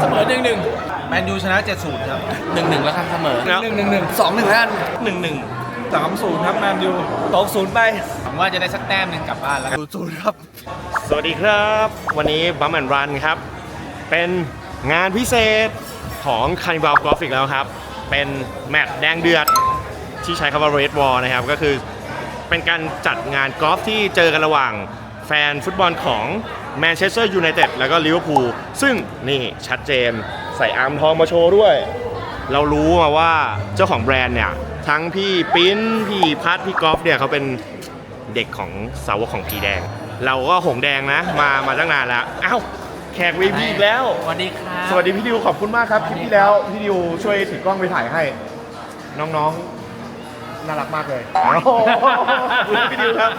เสมอหนึ่งหนึ่งแมนยูชนะ 70 ครับ หนึ่งหนึ่งแล้วกันเสมอ หนึ่งหนึ่งหนึ่งสองหนึ่งแล้วกันหนึ่งหนึ่งสามศูนย์ครับแมนยูตกศูนย์ไปหวังว่าจะได้สักแต้มหนึ่งกลับบ้านแล้วศูนย์ศูนย์ครับ สวัสดีครับ วันนี้บัมแอนรันครับ เป็นงานพิเศษของคานิบาลกอล์ฟอีกแล้วครับ เป็นแมตช์แดงเดือด ที่ใช้คำว่า Red Wall นะครับ ก็คือเป็นการจัดงานกอล์ฟที่เจอกันระหว่างแฟนฟุตบอลของ แมนเชสเตอร์ยูไนเต็ดแล้วก็ลิเวอร์พูลซึ่งนี่ชัดเจนใส่อาร์มทองมาโชว์ด้วย เรารู้มาว่าเจ้าของแบรนด์เนี่ย ทั้งพี่ปิ้นพี่พัดพี่กอล์ฟเนี่ยเขาเป็นเด็กของสาวกของผีแดง เราก็หงแดงนะ มามาตั้งนานแล้วเอ้าแขกวีพีอีกแล้ว สวัสดีครับสวัสดีพี่ดิวขอบคุณมากครับคลิปที่แล้วพี่ดิวช่วยถือกล้องไปถ่ายให้ น้องๆน่ารักมากเลยโอ้โหขอบคุณพี่ดิวครับ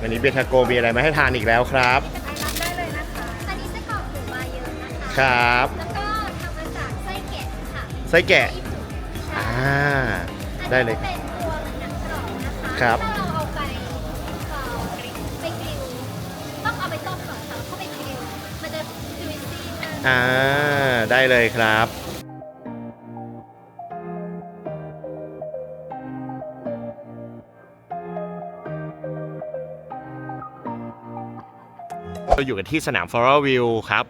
วันนี้เบียร์ทาโกมีอะไรมาให้ทานอีกแล้วครับได้เลยนะคะอันนี้ไส้กรอกหมูมาเยอะนะคะ ครับ แล้วก็ทำมาจากไส้แกะค่ะไส้แกะ ญี่ปุ่นอ่าใช่ได้เลยอันนี้เป็นตัวหนังกรอบนะคะครับ ถ้าเราเอาไปเอ่อกริลไปกริลต้องเอาไปต้มก่อนค่ะแล้วเข้าไปกริลมันจะจุยซี่มากอ่า ได้เลยครับ เราอยู่กันที่สนามฟอร์วิวครับ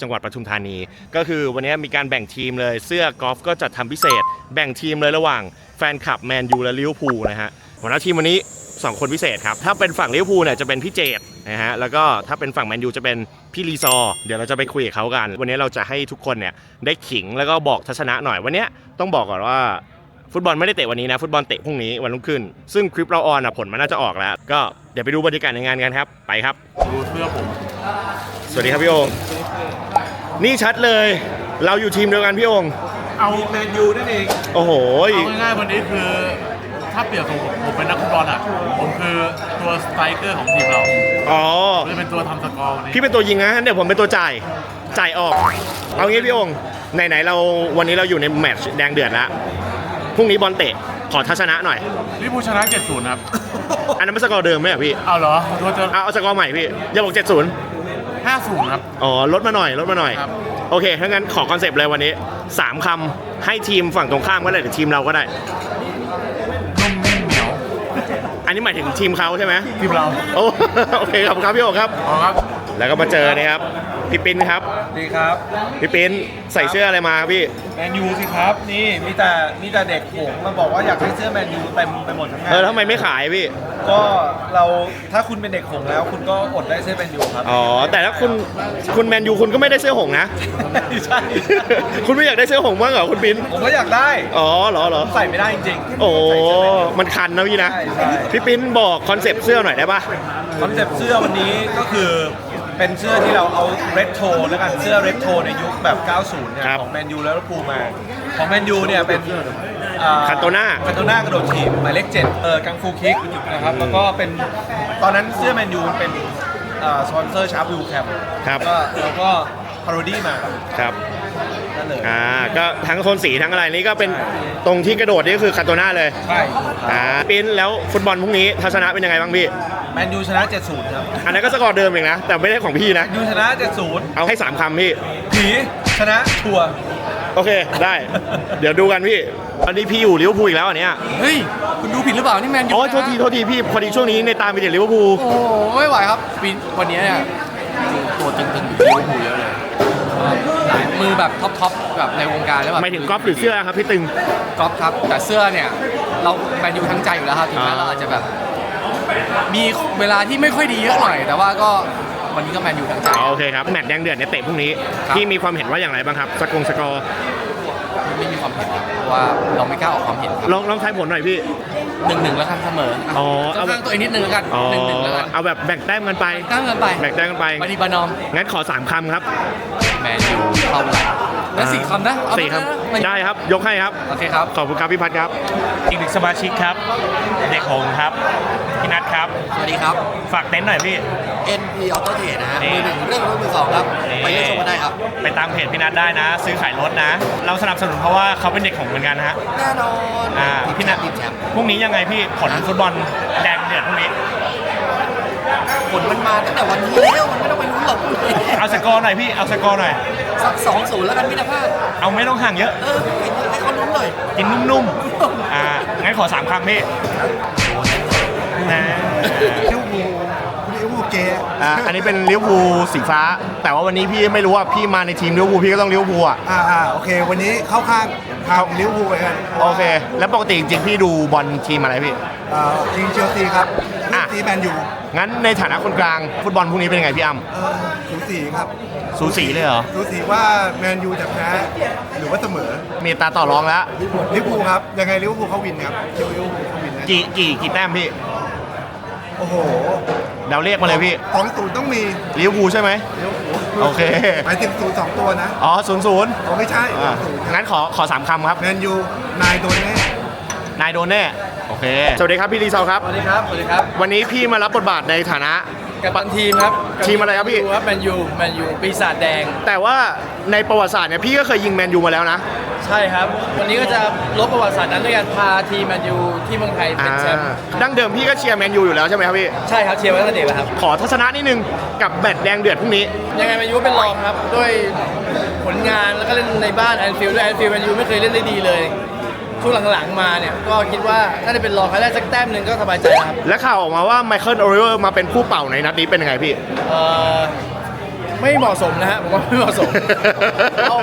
จังหวัดปทุมธานี ก็คือวันนี้มีการแบ่งทีมเลยเสื้อกอล์ฟก็จัดทำพิเศษ แบ่งทีมเลยระหว่างแฟนคลับแมนยูและลิเวอร์พูลนะฮะหัวหน้าทีมวันนี้ 2 คนพิเศษครับ ถ้าเป็นฝั่งลิเวอร์พูลเนี่ยจะเป็นพี่เจดนะฮะแล้วก็ถ้าเป็นฝั่งแมนยูจะเป็นพี่ลีซอเดี๋ยวเราจะไปคุยกับเขากัน วันนี้เราจะให้ทุกคนเนี่ยได้ขิงแล้วก็บอกทัศนะหน่อยวันนี้ต้องบอกก่อนว่าฟุตบอลไม่ได้เตะวันนี้นะฟุตบอลเตะพรุ่งนี้วันรุ่งขึ้น ซึ่งคลิปเราออนอะผลมันน่าจะออกแล้วก็ ดี๋ยวไปดูบรรยากาศในงานกันครับ ไปครับ ดูเสื้อผม สวัสดีครับพี่โองนี่ชัดเลย เราอยู่ทีมเดียวกันพี่โองเอาแมนยูนั่นเองโอ้โห เอาง่ายๆวันนี้คือถ้าเปรียบของผมผมเป็นนักฟุตบอลอะ ผมคือตัวสไตรเกอร์ของทีมเราอ๋อ ผมจะเป็นตัวทำสกอร์วันนี้พี่เป็นตัวยิงนะเดี๋ยวผมเป็นตัวจ่าย จ่ายออก เอางี้พี่โองไหนๆเราวันนี้เราอยู่ในแมตช์แดงเดือดแล้วพรุ่งนี้บอลเตะ ขอทัศนะหน่อย ลิเวอร์พูลชนะ 70 ครับ อันนั้นเป็นสกอร์เดิมไหมอะพี่เอาเหรอขอโทษเจอเอาเอาสกอร์ใหม่พี่อย่าบอก 70 50 ครับ อ๋อ ลดมาหน่อย ลดมาหน่อย ครับ โอเคถ้างั้นขอคอนเซปต์เลยวันนี้ 3คำให้ทีมฝั่งตรงข้ามก็ได้หรือทีมเราก็ได้ นุ่มนิ่มเหนียวอันนี้หมายถึงทีมเขาใช่ไหมทีมเรา โอ้ โอเคครับครับพี่โอครับเอาครับ แล้วก็มาเจอนะครับพี่ปิ้นครับดีครับพี่ปิ้นใส่เสื้ออะไรมาพี่แมนยูสิครับนี่มีแต่มีแต่เด็กหงมาบอกว่าอยากได้เสื้อแมนยูเต็มไปหมดทั้งงาเออนทำไมไม่ขายพี่ก็เราถ้าคุณเป็นเด็กหงแล้ว คุณก็อดได้เสื้อแมนยูครับอ๋อแต่ถ้าคุณคุณแมนยูคุณก็ไม่ได้เสื้อหงส์นะใช่คุณไม่อยากได้เสื้อหงส์บ้างเหรอคุณปิ้นผมก็อยากได้อ๋อเหรอเหรอผมใส่ไม่ได้จริงๆโอ้ใส่เสื้อแมนยูมันคันนะพี่นะใช่ใช่พี่ปิ้นบอกคอนเซปต์เสื้อหน่อยได้ปะคอนเซ็ปต์เสื้อวันนี้ก็คือ เป็นเสื้อที่เราเอาเรดโทแล้วกันเสื้อเรดโทในยุคแบบ 90 เนี่ยครับของแมนยูแล้วก็ปูลมา ของแมนยูเนี่ยเป็นอ่าคันโตน่า คันโตน่ากระโดดถีบหมายเลขเจ็ดเออกังฟูคิกนะครับแล้วก็เป็นตอนนั้นเสื้อแมนยูมันเป็นอ่าสปอนเซอร์ชาร์ปวิวแคมครับ ก็แล้วก็พาโรดี้มา ครับ นั่นเลยอ่าก็ทั้งโทนสีทั้งอะไรนี่ก็เป็นตรงที่กระโดดนี่ก็คือคาโตน่าเลยใช่อ่าปิ้นแล้วฟุตบอลพรุ่งนี้ทัศนะเป็นยังไงบ้างพี่ แมนยูชนะ 70 ครับอันนั้นก็สกอร์เดิมเองนะ แต่ไม่ได้ของพี่นะแมนยูชนะ 70เอาให้3คำพี่ ผีชนะชัวร์โอเคได้ เดี๋ยวดูกันพี่ อันนี้พี่อยู่ลิเวอร์พูลอีกแล้วอันเนี้ยเฮ้ย คุณดูผิดหรือเปล่า นี่แมนยูอ๋อนะโทษทีโทษทีพี่พอดีช่วงนี้ในตามไปเด็ลิเวอร์พูล โอ้โหไม่ไหวครับปีวันนี้เนี่ยตัวตึงๆลิเวอร์พูลเยอะเลยหลาย มือแบบท็อปๆแบบในวงการแล้วแบบไม่ถึงกอล์ฟหรือเสื้อครับพี่ตึงกอล์ฟครับ แต่เสื้อเนี่ยเราแมนยูทั้งใจอยู่แล้วครับถึงแม้อ่า เราอาจจะแบบ มีเวลาที่ไม่ค่อยดีเยอะหน่อย แต่ว่าก็วันนี้ก็แมนยูทั้งใจ อ๋อโอเคครับแมตช์แดงเดือดเนี่ยเตะพรุ่งนี้ครับ พี่มีความเห็นว่าอย่างไรบ้างครับสกงสกอร์ไม่มีความเห็นครับเพราะว่าเราไม่กล้าออกความเห็นครับลองลองทายผลหน่อยพี่ หนึ่งหนึ่งแล้วกันเสมออ๋อเอาเอา ข้างตัวเองนิดนึงแล้วกันอ๋อหนึ่งหนึ่งแล้วกันเอาแบบแบ่งแต้มกันไปตั้งกันไปแบ่งแต้มกันไป ปฏิบัตินอม งั้นขอสามคำครับแมนยูเข้าไหลแล้วสี่คำนะเอาสี่ไปนะคำได้ครับ ยกให้ครับ โอเคครับ ขอบคุณครับพี่พัฒน์ครับ อีกหนึ่งสมาชิกครับ เด็กหงส์ครับ พี่นัทครับ สวัสดีครับ ฝากเต็นท์หน่อยพี่ NP Auto Trade นะฮะนี่มือหนึ่งเรื่องรถมือสองครับ ไปเลือกชมกันได้ครับ ไปตามเพจพี่นัทได้นะ ซื้อขายรถนะ เราสนับสนุนเพราะว่าเขาเป็นเด็กหงส์เหมือนกันฮะ แน่นอน อ่า พี่นัททีมแชมป์พรุ่งนี้ยังไงพี่ ผลฟุตบอลแดงเดือดพรุ่งนี้ ผลมันมาตั้งแต่วันนี้แล้วมันไม่ต้องไปลุ้นหรอกเอาสกอร์หน่อยพี่ เอาสกอร์หน่อย สักสองศูนย์แล้วกันพี่นภาพเอาไม่ต้องห่างเยอะ เออให้เขาลุ้นหน่อยกินนุ่มๆ อ่า งั้นขอสามคำพี่นะอ่า อันนี้เป็นลิเวอร์พูลสีฟ้า แต่ว่าวันนี้พี่ไม่รู้ว่าพี่มาในทีมลิเวอร์พูลพี่ก็ต้องลิเวอร์พูลอะ อ่าอ่าโอเค วันนี้เข้าข้างทางลิเวอร์พูลไปกันโอเค แล้วปกติจริงๆพี่ดูบอลทีมอะไรพี่ อ่าทีมเชลซีครับ อะทีมแมนยูงั้นในฐานะคนกลางฟุตบอลพรุ่งนี้เป็นยังไงพี่อ้ำเออสูสีครับสูสีเลยเหรอสูสีว่าแมนยูจะแพ้หรือว่าเสมอมีตาต่อรองแล้วลิเวอร์พูลครับยังไงลิเวอร์พูลเขาวินครับลิเวอร์พูลเขาวินนะกี่กี่กี่แต้มพี่โอ้โหเดาเลขมาเลยพี่สองศูนย์ต้องมีลิเวอร์พูลใช่ไหมลิเวอร์พูลโอเคหมายถึงศูนย์สองตัวนะอ๋อศูนย์ศูนย์โอ้ไม่ใช่อะศูนย์งั้นขอขอสามคำครับแมนยูนายโดนแน่ นายโดนแน่ โอเค สวัสดีครับพี่รีซอลครับ สวัสดีครับ สวัสดีครับ วันนี้พี่มารับบทบาทในฐานะ กับตันทีมครับทีมอะไรครับพี่ครับแมนยูแมนยูปีศาจแดง แต่ว่าในประวัติศาสตร์เนี่ยพี่ก็เคยยิงแมนยูมาแล้วนะ ใช่ครับ วันนี้ก็จะลบประวัติศาสตร์นั้นด้วยการพาทีมแมนยูที่เมืองไทยเป็นแชมป์อ่าดั้งเดิมพี่ก็เชียร์แมนยูอยู่แล้วใช่ไหมครับพี่ ใช่ครับเชียร์ไว้ตั้งแต่เด็กแล้วครับ ขอทัศนะนิดนึงกับแบตแดงเดือดพรุ่งนี้ ยังไงแมนยูก็เป็นรองครับด้วยผลงานแล้วก็เล่นในบ้านแอนฟิลด์ด้วยแอนฟิลด์แมนยูไม่เคยเล่นได้ดีเลย ช่วงหลังๆมาเนี่ย ก็คิดว่าถ้าได้เป็นรองเขาได้สักแต้มหนึ่งก็สบายใจแล้วครับ และข่าวออกมาว่าไมเคิลโอริเวอร์มาเป็นผู้เป่าในนัดนี้เป็นยังไงพี่ เอ่อ ไม่เหมาะสมนะฮะผมว่าไม่เหมาะสม เอา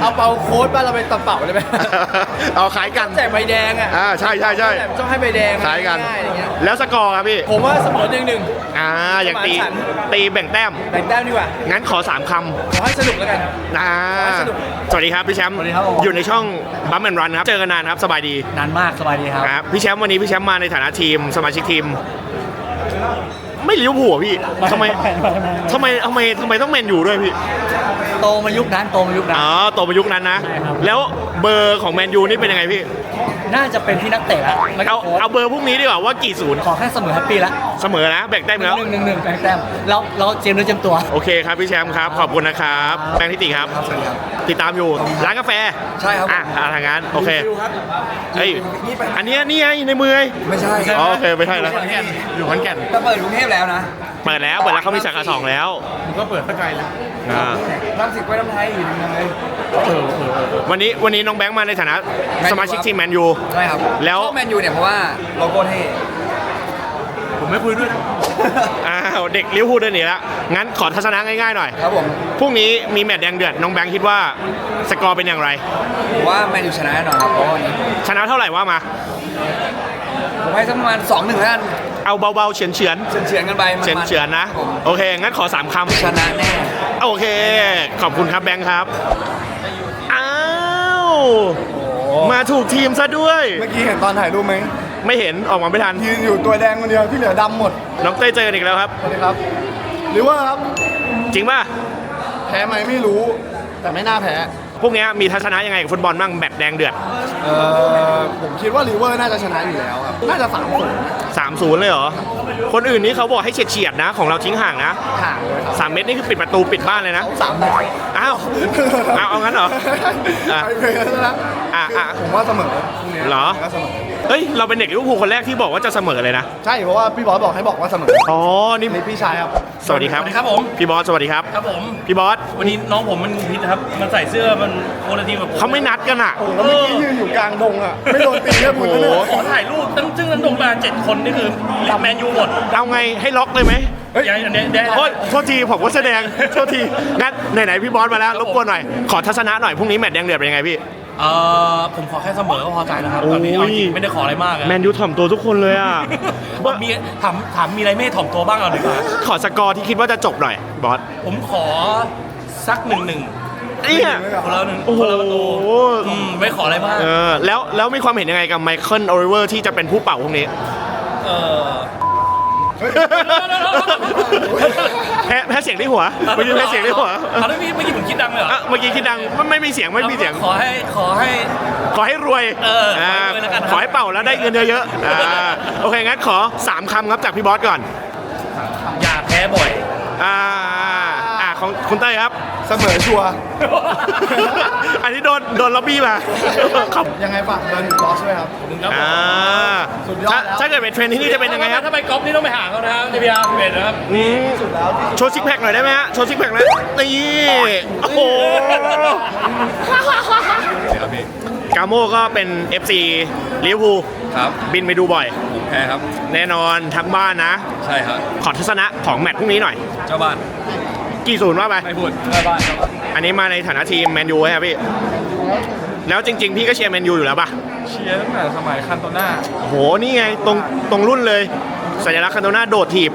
เอาเปาโค้ดบ้านเราไปตับเป่าได้ไหมเอาขายกันแจกใบแดงอะอ่าใช่ใช่ใช่ต้องให้ใบแดงขายกัน ง่ายๆอย่างเงี้ยแล้วสกอร์ครับพี่ ผมว่าเสมอหนึ่งหนึ่ง อ่าอย่างตีประมาณฉัน ตีแบ่งแต้ม แบ่งแต้มดีกว่างั้นขอสามคขอให้สนุกแล้วกันำอ่าสนุก สวัสดีครับพี่แชมป์สวัสดีครับผม อยู่ในช่องบัมแอนรันครับ เจอกันนานครับสบายดีนานมากสบายดีครับ ครับพี่แชมป์วันนี้พี่แชมป์มาในฐานะทีม สมาชิกทีม ไม่ลิเวอร์พูลอะพี่ทำไมทำไมทำไมทำไมต้องแมนยูด้วยพี่โตมายุคนั้นโตมายุคนั้นอ๋อโตมายุคนั้นนะใช่ครับแล้วเบอร์ของแมนยูนี่เป็นยังไงพี่ น่าจะเป็นที่นักเตะแล้วแล้วก็เอาโค้ชเอาเบอร์พวกนี้ดีกว่าว่ากี่ศูนย์ขอแค่เสมอแฮปปี้ละเสมอนะแบ่งแต้มแล้วหนึ่งหนึ่งหนึ่งแบ่งแต้มแล้วเราเจมส์ด้วยเจมส์ตัว โอเคครับพี่แชมป์ครับ ขอบคุณนะครับแบงค์ทิติครับติดตามอยู่ร้านกาแฟใช่ครับอะอะทางงานโอเคเฮ้ยอันเนี้ยนี่ไงในมือไงไม่ใช่อ๋อโอเคไม่ใช่แล้วอยู่ขอนแก่นจะเปิดกรุงเทพแล้วนะ เปิดแล้วเปิดแล้วเขามีสาขาสองแล้วผมก็เปิดสักไกลเลยอ่าน้ำสิบไว้น้ำไทยอยู่ยังไงวันนี้วันนี้น้องแบงค์มาในฐานะแมนยูสมาชิกทีมแมนยู ใช่ครับแล้ว ชอบแมนยูเนี่ยเพราะว่าโลโก้เท่ผมไม่คุยด้วยนะอ้าวเด็กลิเวอร์พูลเดินหนีแล้วงั้นขอทัศนะง่ายๆหน่อยครับผมพรุ่งนี้มีแมตช์แดงเดือดน้องแบงค์คิดว่าสกอร์เป็นอย่างไร ผมว่าแมนยูชนะแน่นอนครับเพราะวันนี้ชนะเท่าไหร่ว่ามาผมให้สักประมาณสองหนึ่งแล้วกัน เอาเบาๆเฉือนเฉือนเฉือนๆกันไปเฉือนมัๆเฉือนๆนะผมโอเค งั้นขอสามคำ ชนะแน่ โอเค ขอบคุณครับแบงค์ครับ อ้าว มาถูกทีมซะด้วย เมื่อกี้เห็นตอนถ่ายรูปไหมไม่เห็นออกมาไม่ทัน ยืนอยู่ตัวแดงคนเดียวที่เหลือดำหมดน้องเต้ยเจอกันอีกแล้วครับสวัสดีครับ หรือว่าครับ จริงป่ะ แพ้ไหมไม่รู้ แต่ไม่น่าแพ้ พวกเนี้ยมีทัศนะยังไงกับฟุตบอลบ้างแบบแดงเดือดเออผมคิดว่าลิเวอร์น่าจะชนะอยู่แล้วครับ น่าจะสามศูนย์3-0เลยเหรอ คนอื่นนี่เขาบอกให้เฉียดๆนะ ของเราทิ้งห่างนะห่างเลยครับ3เมตรนี่คือปิดประตูปิดบ้านเลยนะ สามนัดอ้าว เอาเอางั้นเหรออะ ไปเลยนะอะอะผมว่าเสมอพรุ่งนี้เหรอก็เสมอเฮ้ย เราเป็นเด็กลิเวอร์พูลคนแรกที่บอกว่าจะเสมอเลยนะ ใช่เพราะว่าพี่บอสบอกให้บอกว่าเสมออ๋อ นี่ นี่พี่ชายครับ สวัสดีครับสวัสดีครับผม พี่บอส สวัสดีครับ ครับผม พี่บอสวันนี้น้องผมมันผิดนะครับ มันใส่เสื้อมันโคนละทีมกับผมเขาไม่นัดกันอะ โอ้โหแล้วเมื่อกี้ยืนอยู่กลางดงอะ ไม่โดนตีแค่บุญนะเนี่ยโอ้โหขอถ่ายรูปตั้งซึ่งนั้นลงมาเจ็ดคนนี่คือแมนยูหมดเอาไงให้ล็อกเลยไหมเฮ้ยเดี๋ยวเดี๋ยวเดี๋ยวโอ้ยโทษทีผมก็แสดงโทษทีงั้นไหนๆพี่บอสมาแล้วรบกวนหน่อยขอทัศนะหน่อยพรุ่งนี้แมตช์แดงเดือดเป็นยังไงพี่เอ่อผมขอแค่เสมอก็พอใจแล้วครับตอนนี้โอ้เอายจริงไม่ได้ขออะไรมากอะแมนยูถ่อมตัวทุกคนเลยอะว่ามีถามถามมีอะไรไม่ให้ถ่อมตัวบ้างเอาดีกว่าขอสกอร์ที่คิดว่าจะจบหน่อยบอสผมขอสักหนึ่งหนึ่งเนี่ยคนละหนึ่งโอ้โหคนละประตูอืมไม่ขออะไรมากเออแล้วแล้วมีความเห็นยังไงกับไมเคิลโอลิเวอร์ที่จะเป็นผู้เป่าพวกนี้ เออ แพ้แพ้เสียงที่หัวไม่ใช่แพ้เสียงที่หัวเอาแล้วพี่เมื่อกี้ผมคิดดังเลยเหรออะเมื่อกี้คิดดังไม่ไม่มีเสียงไม่มีเสียง ขอให้ขอให้ ขอให้รวยเออขอให้รวยแล้วกันขอให้เป่าแล้วได้เงินเยอะๆอ่าโอเคงั้นขอสามคำครับจากพี่บอสก่อน อย่าแพ้บ่อย อ่าอ่า ของคุณเต้ยครับ เสมอชัวร์ อันนี้โดนโดนล็อบบี้มาครับยังไงฝากเบอร์ถึงบอสด้วยครับ อ่าสุดยอดถ้าแล้วถ้าเกิดเป็นเทรนที่นี่จะเป็นยังไงครับถ้าไปกอล์ฟนี่ต้องไปหาเขานะครับ JPR 11นะครับ อืมโชว์ซิกแพคหน่อยได้ไหมฮะ โชว์ซิกแพคหน่อยนี่โอ้โหกาโมก็เป็น FC ลิเวอร์พูลครับบินไปดูบ่อย ผมแพ้ครับ แน่นอนทั้งบ้านนะ ใช่ครับขอทัศนะของแมตช์พรุ่งนี้หน่อย เจ้าบ้าน กี่ศูนย์ว่าไป ไม่พูดเจ้าบ้านเจ้าบ้านอันนี้มาในฐานะทีมแมนยูใช่ไหมพี่ แล้วจริง ๆ พี่ก็เชียร์แมนยูอยู่แล้วป่ะ เชียร์ตั้งแต่สมัยคันโตน่าโอ้โห นี่ไงตรงตรงรุ่นเลย สัญลักษณ์คันโตนาโดดถีบ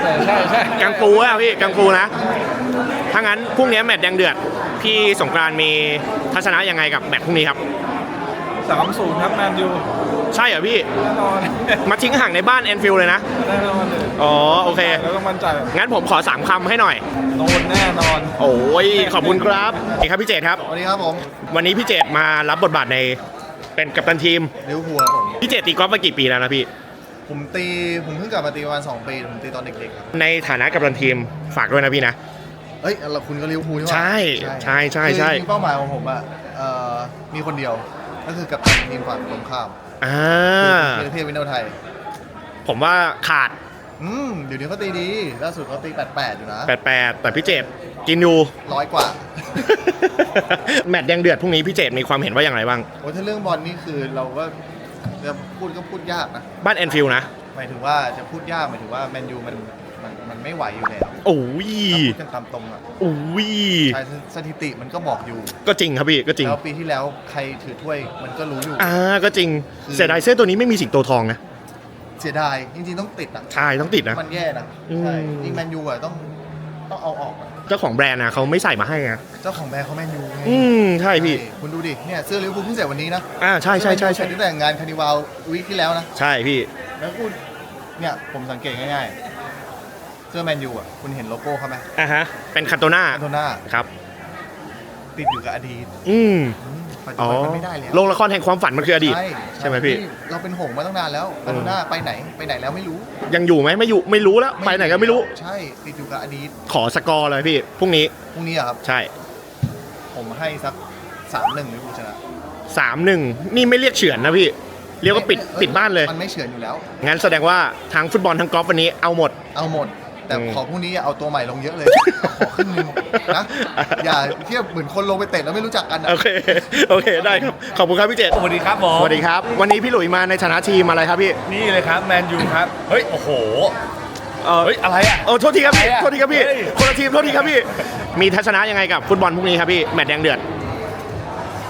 ใช่ใช่กังฟูอะพี่ กังฟูนะ ถ้างั้นพรุ่งนี้แมตช์แดงเดือด พี่สงกรานต์มีทัศนะยังไงกับแมตช์พรุ่งนี้ครับ สามศูนย์ครับแมนยูใช่เหรอพี่ แน่นอนมาทิ้งห่างในบ้านแอนฟิลด์เลยนะ แน่นอนเลยอ๋อ โอเค แล้วต้องมั่นใจงั้นผมขอสามคำให้หน่อย โดนแน่นอน โอ้ย ขอบคุณครับสวัสดีครับพี่เจตครับ สวัสดีครับผมวันนี้พี่เจตมารับบทบาทในเป็นกัปตันทีม ลิเวอร์พูลครับผม พี่เจตตีกอล์ฟมากี่ปีแล้วนะพี่ ผมตี ผมเพิ่งกลับมาตีประมาณ2ปี ผมตีตอนเด็กๆครับในฐานะกัปตันทีมฝากด้วยนะพี่นะ เอ้ยเราคุณก็ลิเวอร์พูลใช่ไหมใช่ใช่ใช่ใช่ คือจริงๆเป้าหมายของผมอะเอ่อมีคนเดียว ก็คือกับตันทีมฝั่งตรงข้ามอ่าคือเทพวินโนไทย ผมว่าขาด อืมเดี๋ยวนี้เขาตีดีล่าสุดเขาตี 88 อยู่นะ 88 แต่พี่เจตกินอยู่ ร้อยกว่า แมตช์แดงเดือดพรุ่งนี้พี่เจตมีความเห็นว่าอย่างไรบ้าง โอ้ยถ้าเรื่องบอลนี่คือเราก็จะพูดก็พูดยากนะ บ้านแอนฟิลด์นะ หมายถึงว่าจะพูดยากหมายถึงว่าแมนยูมัน มันมันไม่ไหวอยู่แล้วโอ้ยพูดกันตามตรงอะโอ้ยใช่สถิติมันก็บอกอยู่ ก็จริงครับพี่ก็จริงแล้วปีที่แล้วใครถือถ้วยมันก็รู้อยู่อ่าก็จริงคือเสียดายเสื้อตัวนี้ไม่มีสิงโตทองนะเสียดายจริงๆต้องติดอะใช่ต้องติดนะมันแย่นะอืมใช่จริงแมนยูอะต้องต้องเอาออกอะเจ้าของแบรนด์นะเขาไม่ใส่มาให้ไงเจ้าของแบรนด์เขาแมนยูไงอืมใช่พี่ใช่คุณดูดิเนี่ยเสื้อลิเวอร์พูลเพิ่งเสร็จวันนี้นะอ่าใช่ใช่ใช่เสร็ใช่จตั้งแต่งานคานิวาลวีคที่แล้วนะใช่พี่แล้วคุณเนี่ยผมสังเกตง่ายๆเสื้อแมนยูอะคุณเห็นโลโก้เขาไหมอ่าฮะ เป็นคันโตน่าอันโทน่าครับ ติดอยู่กับอดีตอืมอืมปัจจุอ๋อบันมันไม่ได้แล้วโรงละครแห่งความฝันมันคืออดีต ใช่ใช่ไหมพี่นี่ เราเป็นหงส์มาตั้งนานแล้วอันโทน่าไปไหนไปไหนแล้วไม่รู้ยังอยู่ไหมไม่อยู่ไม่รู้แล้ว ไปไหนก็ไม่รู้ ใช่ติดอยู่กับอดีตขอสกอร์เลยพี่พรุ่งนี้พรุ่งนี้อะครับใช่ผมให้สักสามหนึ่งลิเวอร์พูลชนะสามหนึ่งนี่ไม่เรียกเฉือนนะพี่เรียกว่าปิดไม่ปิดบ้านเลย มันไม่เฉือนอยู่แล้ว งั้นแสดงว่าทั้งฟุตบอลทั้งกอล์ฟวันนี้เอาหมด เอาหมด แต่อืมขอพรุ่งนี้อย่าเอาตัวใหม่ลงเยอะเลยขอครึ่งหนึงนะอย่าเทียบเหมือนคนลงไปเตะแล้วไม่รู้จักกันอะ โอเค โอเค ได้ครับ ขอบคุณครับพี่เจตสวัสดีครับผมสวัสดีครับ วันนี้พี่หลุยมาในฐานะทีมอะไรครับพี่ นี่เลยครับแมนยูครับ เฮ้ย โอ้โห เออเฮ้ย อะไรอะ เออโทษทีครับพี่อะไรอะโทษทีครับพี่ เฮ้ย คนละทีม โทษทีครับพี่ มีทัศนะยังไงกับฟุตบอลพรุ่งนี้ครับพี่ แมตช์แดงเดือด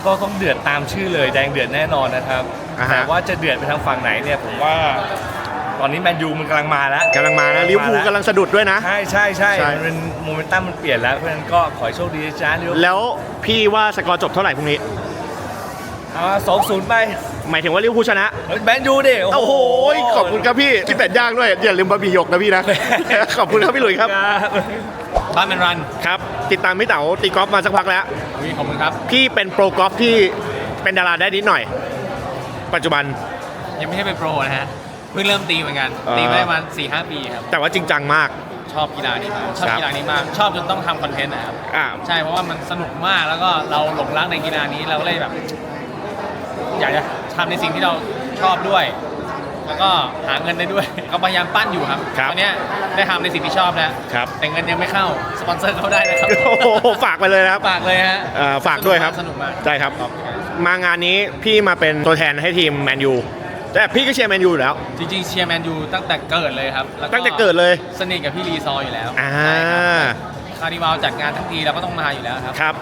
ก็ต้องเดือดตามชื่อเลยแดงเดือดแน่นอนนะครับ อ่าฮะ แต่ว่าจะเดือดไปทางฝั่งไหนเนี่ยผมว่า ตอนนี้แมนยูมันกำลังมาแล้วกำลังมานะลิเวอร์พูลกำลังสะดุดด้วยนะ ใช่ใช่ใช่ใช่ มันเป็นโมเมนตัมมันเปลี่ยนแล้วเพราะฉะนั้นก็ขอให้โชคดีนะจ้าลิเวอร์พูลแล้วพี่ว่าสกอร์จบเท่าไหร่พรุ่งนี้ สองศูนย์ไปหมายถึงว่าลิเวอร์พูลชนะ เฮ้ยแมนยูดิโอ้โห ขอบคุณครับพี่ที่เป็ดย่างด้วย อย่าลืมบะหมี่หยกนะพี่นะ ขอบคุณครับพี่หลุยครับ บ้านแมนรันครับ ติดตามพี่เต๋าตีกอล์ฟมาสักพักแล้ว วีขอบคุณครับ พี่เป็นโปรกอล์ฟที่เป็นดาราได้นิดหน่อย ปัจจุบันยังไม่ใช่เป็นโปรนะฮะเพิ่งเริ่มตีเหมือนกันอ่าตีมาได้ประมาณสี่ห้าปีครับแต่ว่าจริงจังมาก ชอบกีฬานี้มากชอบครับกีฬานี้มาก ชอบจนต้องทำคอนเทนต์นะครับอ่า ใช่เพราะว่ามันสนุกมากแล้วก็เราหลงรักในกีฬานี้เราก็เลยแบบ อยากจะทำในสิ่งที่เราชอบด้วย แล้วก็หาเงินได้ด้วย ก็พยายามปั้นอยู่ครับครับตอนเนี้ยได้ทำในสิ่งที่ชอบแล้วครับ แต่เงินยังไม่เข้าสปอนเซอร์เข้าได้นะครับโอ้โหฝากไปเลยนะครับ ฝากเลยฮะเอ่อฝากด้วยครับ สนุกมากใช่ครับ มางานนี้พี่มาเป็นตัวแทนให้ทีมแมนยู แต่พี่ก็เชียร์แมนยูอยู่แล้ว จริงๆเชียร์แมนยูตั้งแต่เกิดเลยครับล้วตั้งแต่เกิดเลยสนิทกับพี่รีซอร์อยู่แล้วอ่า ใช่ครับคาร์นิวัลจัดงานทั้งทีเราก็ต้องมาอยู่แล้วครับ ครับ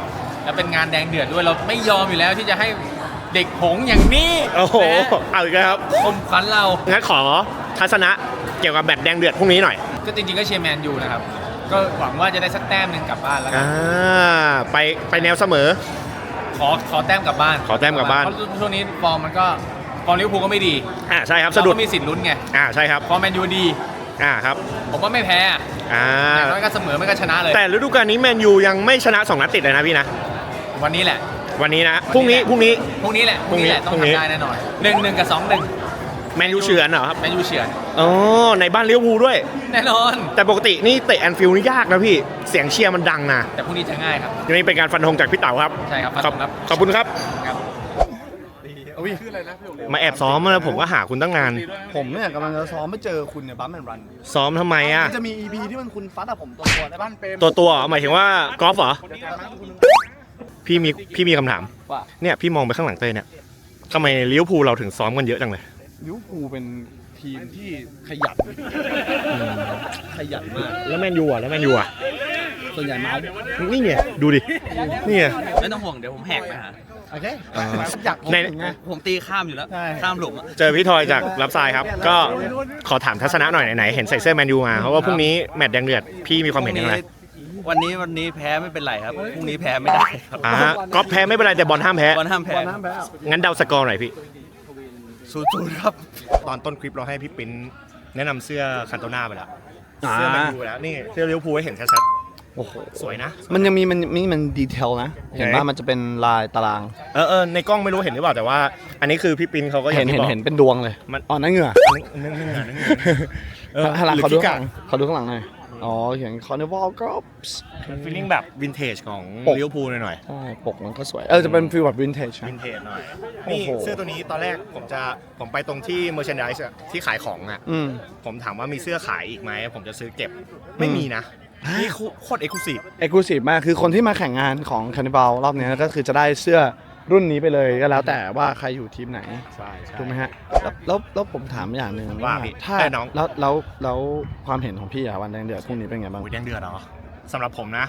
แล้วเป็นงานแดงเดือดด้วยเราไม่ยอมอยู่แล้วที่จะให้เด็กหงส์อย่างนี้โอ้โหนะเอาอีกแล้วครับคมขวัญเรา งั้นขอทัศนะเกี่ยวกับแบตแดงเดือดพรุ่งนี้หน่อย ก็จริงๆก็เชียร์แมนยูนะครับ ก็หวังว่าจะได้สักแต้มหนึ่งกลับบ้านแล้วกัอ่านไปไปแนวเสมอ ขอขอแต้มกลับบ้านขอแต้มกลับบ้าน เพราะช่วงนี้ฟอร์มมันก็ ฟอร์มลิเวอร์พูลก็ไม่ดีอ่าใช่ครับเราสะดุดก็มีสิทธิ์ลุ้นไงอ่าใช่ครับฟอร์มแมนยูดีอ่าครับผมว่าไม่แพ้อะอ่าอย่างน้อยก็เสมอไม่ก็ชนะเลยแต่ฤดูกาลนี้แมนยูยังไม่ชนะสองนัดติดเลยนะพี่นะวันนี้แหละ วันนี้นะพรุ่งนี้พรุ่งนี้ พรุ่งนี้แหละพรุ่งนี้แหละพต้รุ่องงนี้ ทำได้แน่นอนหนึ่งหนึ่งกับสองหนึ่งแมนยูเฉือนเหรอครับแมนยูเฉือนอ๋อในบ้านเลี้ยวภูลด้วย แน่นอน แต่ปกตินี่เตะแอนฟิลด์นี่ยากนะพี่เสียงเชียร์มันดังนะแต่พรุ่งนี้จะง่ายครับทีนี้เป็นการฟันธงจากพี่เต๋าครับใช่ครับขอบครับ ขอบคุณครับ ครับ มาแอบซ้อมแล้วผมก็หาคุณตั้งนาน ผมเนี่ยกำลังจะซ้อมไม่เจอคุณเนี่ยบัมแอนรันซ้อมทำไมอะ จะมี EP ที่มันคุณฟัดอะผมตัวตัวในบ้านเปรมตัวตัวเหรอหมายถึงว่ากอล์ฟเหรอพี่มีพี่มีคำถาม ว่าเนี่ยพี่มองไปข้างหลังเต้ยเนี่ยทำไมลิเวอร์พูลเราถึงซ้อมกันเยอะจังเลย ลิเวอร์พูลเป็นทีมที่ขยันขยันมาก แล้วแมนยูอะ แล้วแมนยูอะ ส่วนใหญ่เมาส์นี่ไง ดูดิ นี่ไงไม่ต้องห่วงเดี๋ยวผมแหกไปหา โอเคอ่าอยากผมใน ถึงไง ผมตีข้ามอยู่แล้ว ใช่ ข้ามหลุมอะเจอพี่ทอยจากรับทรายครับ ก็ขอถามทัศนะหน่อยไหนๆเห็นใส่เสื้อแมนยูมาเพราะว่าพรุ่งนี้แมตช์แดงเดือดพี่มีความเห็นยังไงวันนี้วันนี้แพ้ไม่เป็นไรครับ พรุ่งนี้แพ้ไม่ได้ครับอ่าก็แพ้ไม่เป็นไรแต่บอลห้ามแพ้วันห้ามแพ้งั้นเดาสกอร์หน่อยพี่ ศูนย์ศูนย์ครับ ตอนต้นคลิปเราให้พี่ปิ้นแนะนำเสื้อคันโตนาไปแล้วอ่า เสื้อแมนยูไปแล้วนี่เสื้อลิเวอร์พูลให้เห็นชัด โอ้โหๆสวยนะ มันยังมีมันนี่มันดีเทลนะ เห็นไหนว่ามันจะเป็นลายตาราง เออเออในกล้องไม่รู้เห็นหรือเปล่าแต่ว่า อันนี้คือพี่ปิ้นเขาก็อย่าเห็นงที่เห็นบอก เห็นเป็นดวงเลยมัน อ๋อนั่นเหงื่อนึกนึกนึกนึกนึกเออข้างหลังหรือเขาดูขี้ข้างกาหลังเขาดูข้างหลังหน่อยอ๋อเขียน Carnival Groups มันฟีลลิ่งแบบวินเทจของปกลิเวอร์พูลหน่อยใช่ปกมันก็สวย เออจะเป็นฟีลแบบวินเทจๆวินเทจหน่อยโอ้นี่โห เสื้อตัวนี้ตอนแรกผมจะผมไปตรงที่เมอร์ช n นดิสที่ขายของอะ อืม ผมถามว่ามีเสื้อขายอีกไหมผมจะซื้อเก็บไม่มีนะ นี่โคตรเอ็กซ์คลูซีฟเอกลูซีฟมากคือคนที่มาแข่งงานของ Carnival รอบเนี้ยก็คือจะได้เสื้อรุ่นนี้ไปเลยก็แล้วแต่ว่าใครอยู่ทีมไหนใช่ใช่ถูกไหมฮะแล้วแล้วแล้วผมถามอย่างหนึ่งว่าพี่ถ้าเอ้ยน้องแล้วแล้วแล้วความเห็นของพี่อะวันแดงเดือดพรุ่งนี้เป็นไงบ้างโอ้ยแดงเดือดเหรอสำหรับผมนะ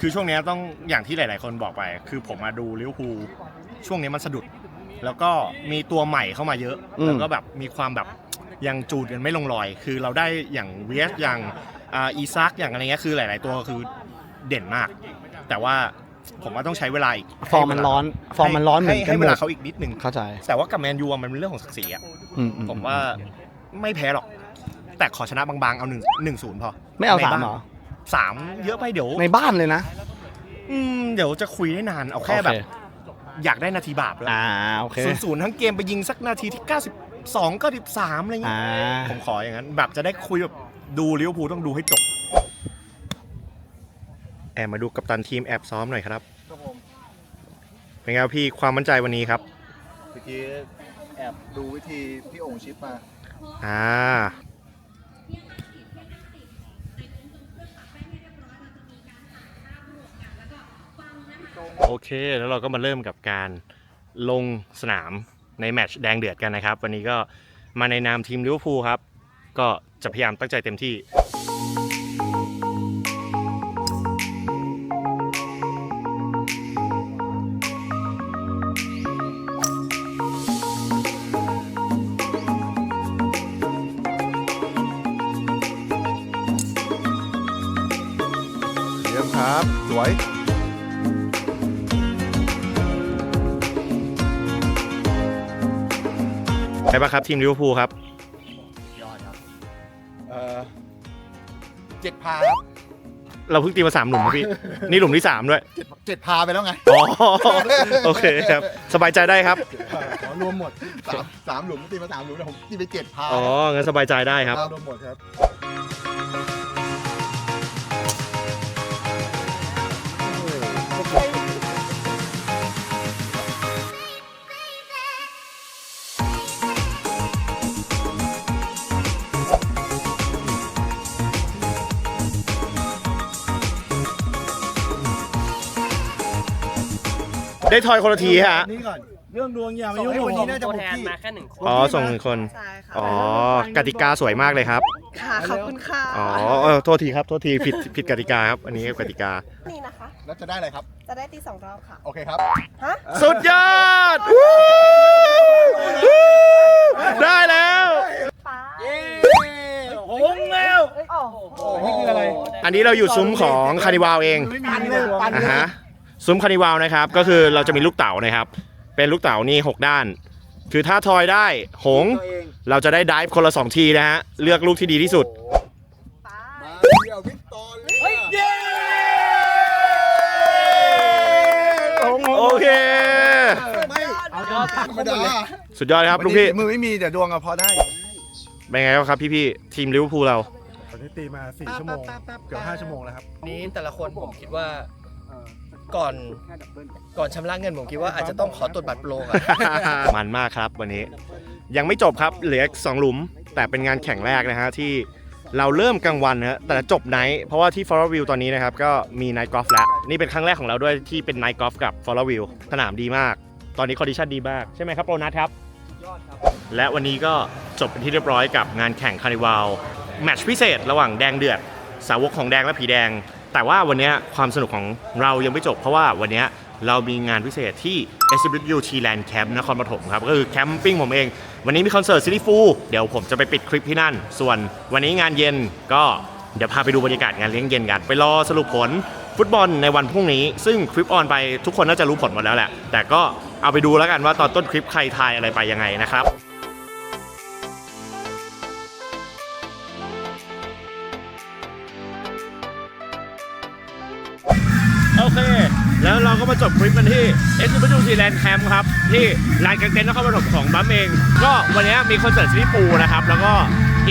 คือช่วงเนี้ยต้องอย่างที่หลาย ๆ คนบอกไป คือผมมาดูลิเวอร์พูลช่วงนี้มันสะดุด แล้วก็มีตัวใหม่เข้ามาเยอะอืมแล้วก็แบบมีความแบบยังจูดกันไม่ลงรอย คือเราได้อย่างเวียสอย่าง อ่าอีซักอย่างอะไรเงี้ยคือหลาย ๆ ตัวคือเด่นมาก แต่ว่าผมว่าต้องใช้เวลาอีกฟอร์มมันร้อนฟอร์มมันร้อนเหมือนให้กันให้หมเวลาดเขาอีกนิดนึงเข้าใจ แต่ว่ากับแมนยูอะมันเป็นเรื่องของศักดิ์ศรีอะอือืผมว่าไม่แพ้หรอก แต่ขอชนะบางๆ เอาหนึ่งหนึ่งศูนย์พอ ไม่เอาในสามบ้นเหรอสามเยอะไปเดี๋ยวในบ้านเลยนะ อืมเดี๋ยวจะคุยได้นานเอาแค่แบบ อยากได้นาทีบาปแล้วอ่าโอเคศูนย์ศูนย์ทั้งเกมไปยิงสักนาทีที่92 93อะไรเงี้อ่ายผมขออย่างนั้นแบบจะได้คุยแบบ ดูลิเวอร์พูลต้องดูให้จบ แอบมาดูกัปตันทีมแอบซ้อมหน่อยครับเป็นไงครับพี่ความมั่นใจวันนี้ครับเมื่อกี้แอบดูวิธีพี่โอ่งชิปมาอ่าโอเค แล้วเราก็มาเริ่มกับการลงสนามในแมตช์แดงเดือดกันนะครับ วันนี้ก็มาในนามทีมลิเวอร์พูลครับ ก็จะพยายามตั้งใจเต็มที่เยี่ยมครับ สวยใช่ปะครับทีมลิเวอร์พูลครับ เจ็ดพาครับเราเพิ่งตีมาสามหลุมนะพี่ นี่หลุมที่สามด้วย เจ็ดเจ็ดพาไปแล้วไงอ๋อ โอเคครับ สบายใจได้ครับ ขอรวมหมดสามสามหลุมตีมาสามหลุมแต่ผมตีไปเจ็ดพาอ๋อ งั้นสบายใจได้ครับ รวมหมดครับ ได้ทอยคนละทีฮะ นี่ก่อน เรื่องดวงอย่ามายุ่งวันนี้น่าจะตัวหกแทนที่ มาแค่หนึ่งคนอ๋อ ส่งหนึ่งคน ใช่ค่ะอ๋อ กติกาสวยมากเลยครับ ค่ะขอบคุณค่ะอ๋อเออโทษทีครับ โทษทีผิดผิดกติกาครับ อันนี้กติกา นี่นะคะ แล้วจะได้อะไรครับ จะได้ตีสองรอบค่ะ โอเคครับ ฮะ สุดยอดวู้วู้ได้แล้ว ป้าโอ้โหแล้วโอ้โหนี่คืออะไรแดอันนี้เราอยู่ซุ้มของคานิวาลเองปันเลยปันอ่าเลยฮะ ซุ้มคานิวาลนะครับ ก็คือเราจะมีลูกเต๋านะครับ เป็นลูกเต๋านี่ 6 ด้าน คือถ้าทอยได้หงส์เราจะได้ดิฟคนละ 2 ทีนะฮะ เลือกลูกที่ดีที่สุด มาเดี่ยววิกตอร์เลยโอเค ไม่ธรรมดาสุดยอดครับ ลูกพี่ มือไม่มีแต่ดวงอะพอได้เป็นไงบ้างครับพี่ๆทีมลิเวอร์พูลเรา ตอนนี้ตีมา4ชั่วโมง เกือบ5ชั่วโมงแล้วครับ นี้แต่ละคนผมคิดว่า ก่อนก่อนชำระเงินผมคิดว่าอาจจะต้องขอตรวจบัตรโปรก่อน มันมากครับวันนี้ ยังไม่จบครับเหลืออีกสองหลุม แต่เป็นงานแข่งแรกนะฮะที่เราเริ่มกลางวันนะฮะแต่จบไนท์เพราะว่าที่ f o r View ตอนนี้นะครับก็มีไนท์กอล์ฟแล้ว นี่เป็นครั้งแรกของเราด้วยที่เป็นไนท์กอล์ฟกับ f o r View สนามดีมาก ตอนนี้คอนดิชันดีมาก ใช่ไหมครับโปรนัทครับและวันนี้ก็จบเป็นที่เรียบร้อยกับงานแข่งคานิวาลแมตช์พิเศษ ระหว่างแดงเดือด สาวกของแดงและผีแดง แต่ว่าวันนี้ความสนุกของเรายังไม่จบ เพราะว่าวันนี้เรามีงานพิเศษที่ SWT Land Camp นครปฐมครับ ก็คือแคมปิ้งผมเอง วันนี้มีคอนเสิร์ตซิตี้ฟูเดี๋ยวผมจะไปปิดคลิปที่นั่น ส่วนวันนี้งานเย็นก็เดี๋ยวพาไปดูบรรยากาศงานเลี้ยงเย็นกัน ไปรอสรุปผลฟุตบอลในวันพรุ่งนี้ ซึ่งคลิปออนไปทุกคนน่าจะรู้ผลหมดแล้วแหละ แต่ก็เอาไปดูแล้วกันว่าตอนต้นคลิปใครทายอะไรไปยังไงนะครับ แล้วเราก็มาจบคลิปกันที่เอ w Zealand Camp ครับ ที่ลานกางเต็นท์นครปฐมของบัมเอง ก็วันนี้มีคอนเสิร์ตซิริปูนะครับ แล้วก็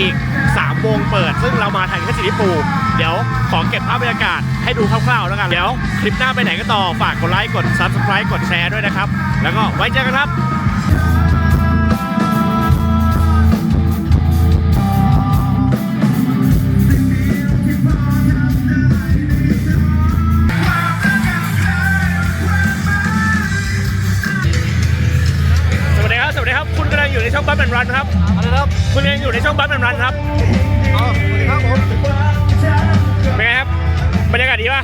อีก3วงเปิด ซึ่งเรามาทันแค่ซิริปู เดี๋ยวขอเก็บภาพบรรยากาศให้ดูคร่าวๆแล้วกันเดี๋ยวคลิปหน้าไปไหนก็ต่อฝากกดไลค์กด Subscribe กดแชร์ด้วยนะครับ แล้วก็ไว้เจอกันครับ ครับอะไรครับคุณกำลังอยู่ในช่องบัฟแอนรันครับอ๋อสวัสดีครับผมเป็นไงครับ บรรยากาศดีป่ะ